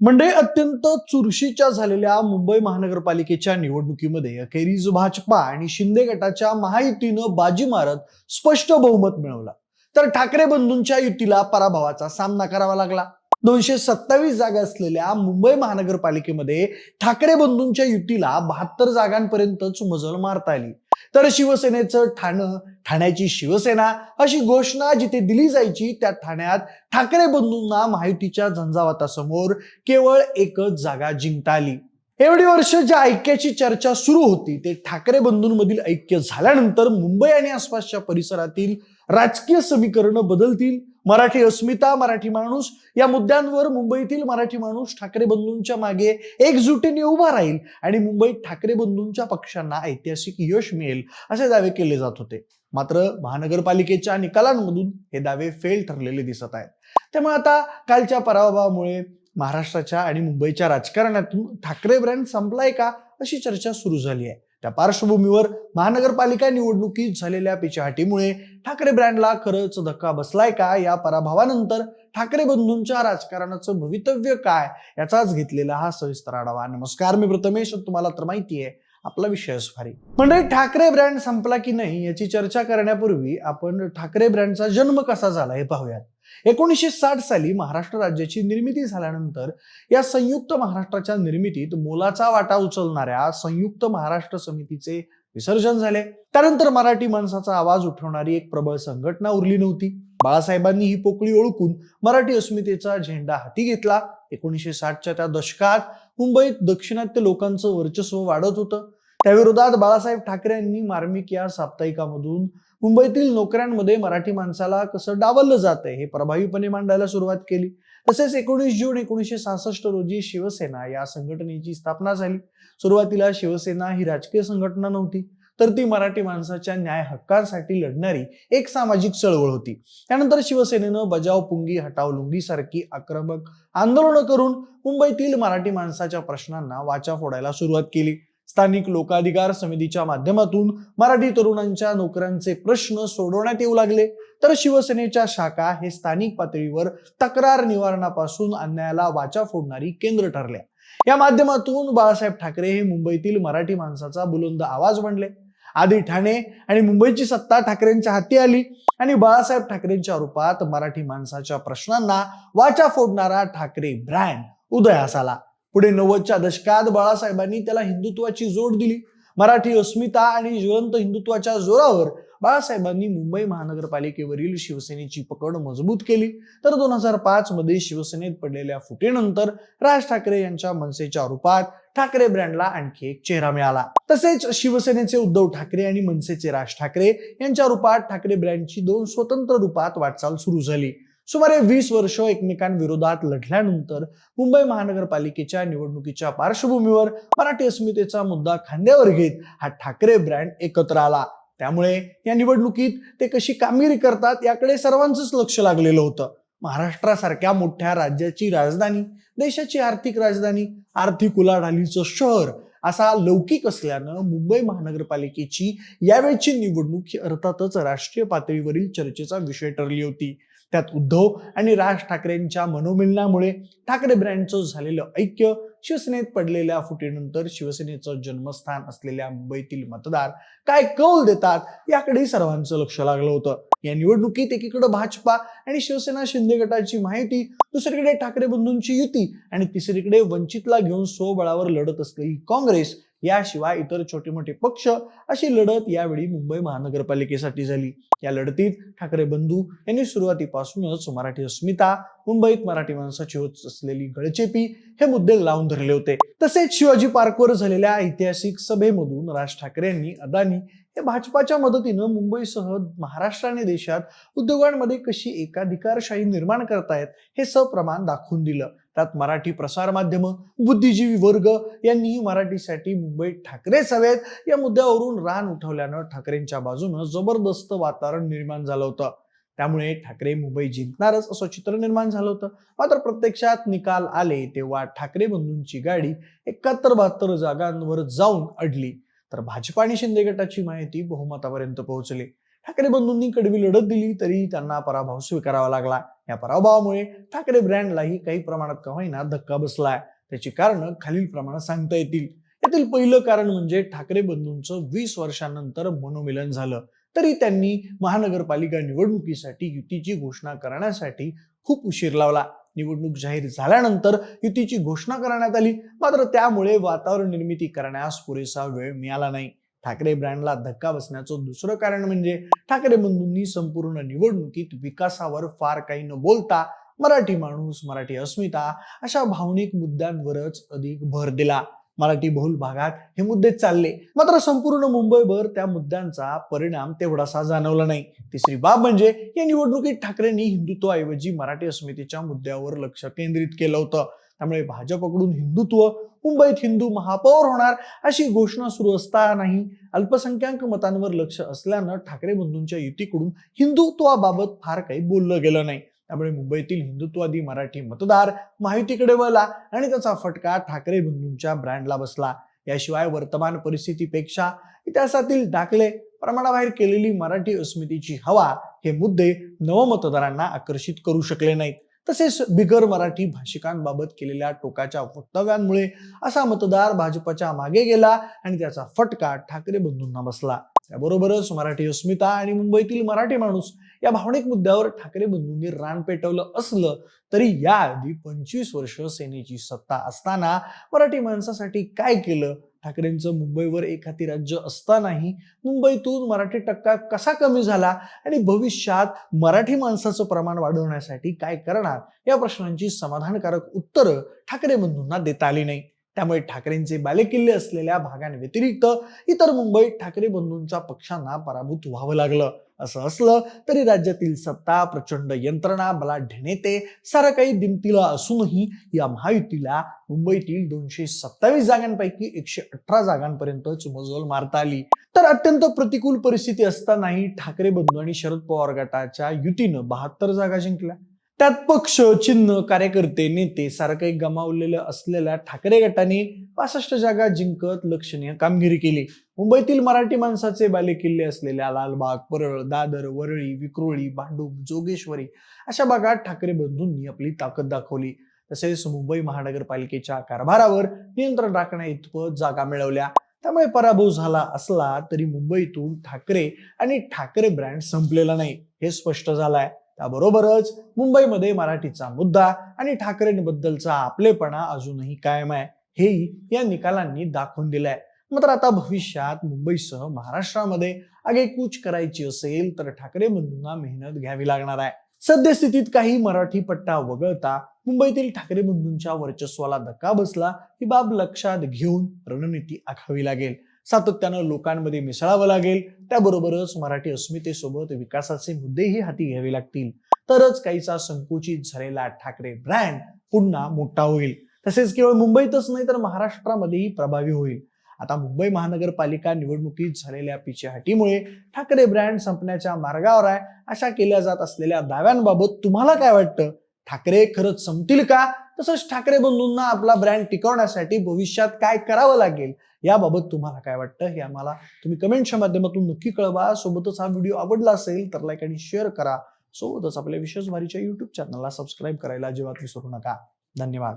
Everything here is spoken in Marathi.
म्हणजे अत्यंत चुरशीच्या झालेल्या मुंबई महानगरपालिकेच्या निवडणुकीमध्ये अखेरीज भाजपा आणि शिंदे गटाच्या महायुतीनं बाजी मारत स्पष्ट बहुमत मिळवलं. तर ठाकरे बंधूंच्या युतीला पराभवाचा सामना करावा लागला. दोनशे सत्तावीस जागा असलेल्या मुंबई महानगरपालिकेमध्ये ठाकरे बंधूंच्या युतीला बहात्तर जागांपर्यंतच मजल मारता आली. तर शिवसेनेचं ठाणं ठाण्याची शिवसेना अशी घोषणा जिथे दिली जायची त्या ठाण्यात ठाकरे बंधूंना महायुतीच्या झंझावातासमोर केवळ एकच जागा जिंकता आली. एवढी वर्ष ज्या ऐक्याची चर्चा सुरू होती ते ठाकरे बंधूंमधील ऐक्य झाल्यानंतर मुंबई आणि आसपासच्या परिसरातील राजकीय समीकरणं बदलतील मराठी अस्मिता मराठी माणूस. या मुद्द्यांवर मुंबईतील मराठी माणूस ठाकरे बंधूंच्या मागे एकजुटीने उभा राहील आणि मुंबईत ठाकरे बंधूंच्या पक्षांना ऐतिहासिक यश मिळेल असे दावे केले जात होते. मात्र महानगरपालिकेच्या निकालांमधून हे दावे फेल ठरलेले दिसत आहेत. त्यामुळे आता कालच्या पराभवामुळे महाराष्ट्राच्या आणि मुंबईच्या राजकारणातून ठाकरे ब्रँड संपलाय का अशी चर्चा सुरू झाली आहे. त्या पार्श्वभूमीवर महानगरपालिका निवडणुकीत झालेल्या पिछाहाटीमुळे ठाकरे ब्रँडला खरंच धक्का बसलाय का? या पराभवानंतर ठाकरे बंधूंच्या राजकारणाचं भवितव्य काय? याचाच घेतलेला हा सविस्तर आढावा. नमस्कार मी प्रथमेश. तुम्हाला तर माहिती आहे आपला विषय भारी म्हणजे ठाकरे ब्रँड संपला की नाही याची चर्चा करण्यापूर्वी आपण ठाकरे ब्रँडचा जन्म कसा झाला हे पाहूयात. एकोणीसशे साठ साली महाराष्ट्र राज्याची निर्मिती झाल्यानंतर या संयुक्त महाराष्ट्राच्या निर्मितीत मोलाचा वाटा उचलणाऱ्या संयुक्त महाराष्ट्र समितीचे विसर्जन झाले. त्यानंतर मराठी माणसाचा आवाज उठवणारी एक प्रबळ संघटना उरली नव्हती. बाळासाहेबांनी ही पोकळी ओळखून मराठी अस्मितेचा झेंडा हाती घेतला. एकोणीसशे साठच्या त्या दशकात मुंबईत दक्षिणात्य लोकांचं वर्चस्व वाढत होतं. त्याविरोधात बाळासाहेब ठाकरे यांनी मार्मिक या साप्ताहिकामधून मुंबईतील नोकऱ्यांमध्ये मराठी माणसाला कसं डावललं जातंय हे प्रभावीपणे मांडायला सुरुवात केली. तसेच एकोणीस जून एकोणीसशे सहासष्ट रोजी शिवसेना या संघटनेची स्थापना झाली. सुरुवातीला शिवसेना ही राजकीय संघटना नव्हती तर ती मराठी माणसाच्या न्याय हक्कांसाठी लढणारी एक सामाजिक चळवळ होती. त्यानंतर शिवसेनेनं बजाव पुंगी हटाव लुंगी सारखी आक्रमक आंदोलनं करून मुंबईतील मराठी माणसाच्या प्रश्नांना वाचा फोडायला सुरुवात केली. स्थानिक लोकाधिकार समितीच्या माध्यमातून मराठी तरुणांच्या नोकऱ्यांचे प्रश्न सोडवण्यात येऊ लागले. तर शिवसेनेच्या शाखा हे स्थानिक पातळीवर तक्रार निवारणापासून अन्यायाला वाचा फोडणारी केंद्र ठरल्या या माध्यमातून बाळासाहेब ठाकरे हे मुंबईतील मराठी माणसाचा बुलंद आवाज बनले आधी ठाणे आणि मुंबईची सत्ता ठाकरेंच्या हाती आली आणि बाळासाहेब ठाकरेंच्या रूपात मराठी माणसाच्या प्रश्नांना वाचा फोडणारा ठाकरे ब्रँड उदयास आला. पुढे नव्वदच्या दशकात बाळासाहेबांनी त्याला हिंदुत्वाची जोड दिली. मराठी अस्मिता आणि ज्वलंत हिंदुत्वाच्या जोरावर बाळासाहेबांनी मुंबई महानगरपालिकेवरील शिवसेनेची पकड मजबूत केली. तर दोन हजार पाच मध्ये शिवसेनेत पडलेल्या फुटीनंतर राज ठाकरे यांच्या मनसेच्या रूपात ठाकरे ब्रँडला आणखी एक चेहरा मिळाला. तसेच शिवसेनेचे उद्धव ठाकरे आणि मनसेचे राज ठाकरे यांच्या रूपात ठाकरे ब्रँडची दोन स्वतंत्र रूपात वाटचाल सुरू झाली. सुमारे वीस वर्ष एकमेकांविरोधात लढल्यानंतर मुंबई महानगरपालिकेच्या निवडणुकीच्या पार्श्वभूमीवर मराठी अस्मितेचा मुद्दा खांद्यावर घेत हा ठाकरे ब्रँड एकत्र आला. त्यामुळे या निवडणुकीत ते कशी कामगिरी करतात याकडे सर्वांचंच लक्ष लागलेलं होतं. महाराष्ट्रासारख्या मोठ्या राज्याची राजधानी देशाची आर्थिक राजधानी आर्थिक उलाढालीचं शहर असा लौकिक असल्यानं मुंबई महानगरपालिकेची यावेळची निवडणूक ही अर्थातच राष्ट्रीय पातळीवरील चर्चेचा विषय ठरली होती. त्यात उद्धव आणि राज ठाकरेंच्या मनोमिलनामुळे ठाकरे ब्रँडचं झालेलं ऐक्य शिवसेनेत पडलेल्या फुटीनंतर शिवसेनेचं जन्मस्थान असलेल्या मुंबईतील मतदार काय कौल देतात याकडे सर्वांचं लक्ष लागलं होतं. या निवडणुकीत एकीकडे भाजपा आणि शिवसेना शिंदे गटाची माहिती दुसरीकडे ठाकरे बंधूंची युती आणि तिसरीकडे वंचितला घेऊन स्वबळावर लढत असलेली काँग्रेस याशिवाय इतर छोटे मोठे पक्ष अशी लढत यावेळी मुंबई महानगरपालिकेसाठी झाली. या लढतीत ठाकरे बंधू यांनी सुरुवातीपासूनच मराठी अस्मिता मुंबईत मराठी माणसाची होत असलेली गळचेपी हे मुद्दे लावून धरले होते. तसेच शिवाजी पार्कवर झालेल्या ऐतिहासिक सभेमधून राज ठाकरे यांनी अदानी हे भाजपाच्या मदतीनं मुंबईसह महाराष्ट्र आणि देशात उद्योगांमध्ये कशी एकाधिकारशाही निर्माण करतायत हे सप्रमाण दाखवून दिलं. त्यात मराठी प्रसार माध्यम बुद्धिजीवी वर्ग यांनीही मराठीसाठी मुंबईत ठाकरेच हवेत या मुद्द्यावरून रान उठवल्यानं ठाकरेंच्या बाजूनं जबरदस्त वातावरण निर्माण झालं होतं. त्यामुळे ठाकरे मुंबई जिंकणारच असं चित्र निर्माण झालं होतं. मात्र प्रत्यक्षात निकाल आले तेव्हा ठाकरे बंधूंची गाडी एकाहत्तर बहात्तर जागांवर जाऊन अडली. तर भाजपा आणि शिंदे गटाची माहिती बहुमतापर्यंत पोहोचली. ठाकरे बंधूंनी कडवी लढत दिली तरी त्यांना पराभव स्वीकारावा लागला. या पराभवामुळे ठाकरे ब्रँडलाही काही प्रमाणात का होईना धक्का बसलाय. त्याची कारण खालील प्रमाणात सांगता येतील. यातील पहिलं कारण म्हणजे ठाकरे बंधूंचं वीस वर्षांनंतर मनोमिलन झालं. तरी त्यांनी महानगरपालिका निवडणुकीसाठी युतीची घोषणा करण्यासाठी खूप उशीर लावला. निवडणूक जाहीर झाल्यानंतर युतीची घोषणा करण्यात आली. मात्र त्यामुळे वातावरण निर्मिती करण्यास पुरेसा वेळ मिळाला नाही. ठाकरे ब्रँडला धक्का बसण्याचं दुसरं कारण म्हणजे ठाकरे बंधूंनी संपूर्ण निवडणुकीत विकासावर फार काही न बोलता मराठी माणूस मराठी अस्मिता अशा भावनिक मुद्द्यांवरच अधिक भर दिला. मराठी बहुल भागात हे मुद्दे चालले. मात्र संपूर्ण मुंबईभर त्या मुद्द्यांचा परिणाम तेवढासा जाणवला नाही. तिसरी बाब म्हणजे या निवडणुकीत ठाकरेंनी हिंदुत्वाऐवजी मराठी अस्मितेच्या मुद्द्यावर लक्ष केंद्रित केलं होतं. त्यामुळे भाजपकडून हिंदुत्व मुंबईत हिंदू महापौर होणार अशी घोषणा सुरू असतानाही अल्पसंख्याक मतांवर लक्ष असल्यानं ठाकरे बंधूंच्या युतीकडून हिंदुत्वाबाबत फार काही बोललं गेलं नाही. त्यामुळे मुंबईतील हिंदुत्वादी मराठी मतदार माहितीकडे वळला आणि त्याचा फटका ठाकरे बंधूंच्या ब्रँडला बसला. याशिवाय वर्तमान परिस्थितीपेक्षा इतिहासातील दाखले प्रमाणाबाहेर केलेली मराठी अस्मितेची हवा हे मुद्दे नवमतदारांना आकर्षित करू शकले नाहीत. तसेच बिगर मराठी भाषिकांबाबत केलेल्या टोकाच्या वक्तव्यांमुळे असा मतदार भाजपच्या मागे गेला आणि त्याचा फटका ठाकरे बंधूंना बसला. त्याबरोबरच मराठी अस्मिता आणि मुंबईतील मराठी माणूस या भावनिक मुद्द्यावर ठाकरे बंधूंनी रान पेटवलं असलं तरी याआधी पंचवीस वर्ष सेनेची सत्ता असताना मराठी माणसासाठी काय केलं? ठाकरेंचं मुंबईवर एक हाती राज्य असतानाही मुंबईतून मराठी टक्का कसा कमी झाला? आणि भविष्यात मराठी माणसाचं प्रमाण वाढवण्यासाठी काय करणार? या प्रश्नांची समाधानकारक उत्तरं ठाकरे बंधूंना देता आली नाही त्यामुळे ठाकरेंचे बालेकिल्ले असलेल्या भागांव्यतिरिक्त इतर मुंबईत ठाकरे बंधूंच्या पक्षांना पराभूत व्हावं लागलं. असं असलं तरी राज्यातील सत्ता प्रचंड यंत्रणा बलाढ्य नेते सारं काही दिमतीला असूनही या महायुतीला मुंबईतील दोनशे सत्तावीस जागांपैकी एकशे अठरा जागांपर्यंतच मजल मारता आली. तर अत्यंत प्रतिकूल परिस्थिती असतानाही ठाकरे बंधू आणि शरद पवार गटाच्या युतीनं बहात्तर जागा जिंकल्या. त्यात पक्ष चिन्ह कार्यकर्ते नेते सारखं काही गमावलेलं असलेल्या ठाकरे गटाने पासष्ट जागा जिंकत लक्षणीय कामगिरी केली. मुंबईतील मराठी माणसाचे बालेकिल्ले असलेल्या लालबाग परळ दादर वरळी विक्रोळी भांडूप जोगेश्वरी अशा भागात ठाकरे बंधूंनी आपली ताकद दाखवली. तसेच मुंबई महानगरपालिकेच्या कारभारावर नियंत्रण राखण्या इतपत जागा मिळवल्या. त्यामुळे पराभव झाला असला तरी मुंबईतून ठाकरे आणि ठाकरे ब्रँड संपलेला नाही हे स्पष्ट झालंय. त्याबरोबरच मुंबईमध्ये मराठीचा मुद्दा आणि ठाकरेंबद्दलचा आपलेपणा अजूनही कायम आहे. हेही या निकालांनी दाखवून दिलंय. मात्र आता भविष्यात मुंबईसह महाराष्ट्रामध्ये आगेकूच करायची असेल तर ठाकरे बंधूंना मेहनत घ्यावी लागणार आहे. सद्यस्थितीत काही मराठी पट्टा वगळता मुंबईतील ठाकरे बंधूंच्या वर्चस्वाला धक्का बसला ही बाब लक्षात घेऊन रणनीती आखावी लागेल. सातत्यानं लोकांमध्ये मिसळावं लागेल. त्याबरोबरच मराठी अस्मितेसोबत विकासाचे मुद्देही हाती घ्यावे लागतील. तरच काहीचा संकुचित झालेला ठाकरे ब्रँड पुन्हा मोठा होईल. तसेच केवळ मुंबईतच नाही तर महाराष्ट्रामध्येही प्रभावी होईल. आता मुंबई महानगरपालिका निवडणुकीत झालेल्या पिछेहाटीमुळे ठाकरे ब्रँड संपण्याच्या मार्गावर आहे. अशा केल्या जात असलेल्या दाव्यांबाबत तुम्हाला काय वाटतं? ठाकरे खरंच संपतील का? तसंच ठाकरे बंधूंना आपला ब्रँड टिकवण्यासाठी भविष्यात काय करावं लागेल? याबाबत तुम्हाला काय वाटतं हे आम्हाला तुम्ही कमेंटच्या माध्यमातून नक्की कळवा. सोबतच हा व्हिडिओ आवडला असेल तर लाईक आणि शेअर करा. सोबतच आपल्या विशेष भारीच्या युट्यूब चॅनलला सबस्क्राईब करायला अजिबात विसरू नका. धन्यवाद.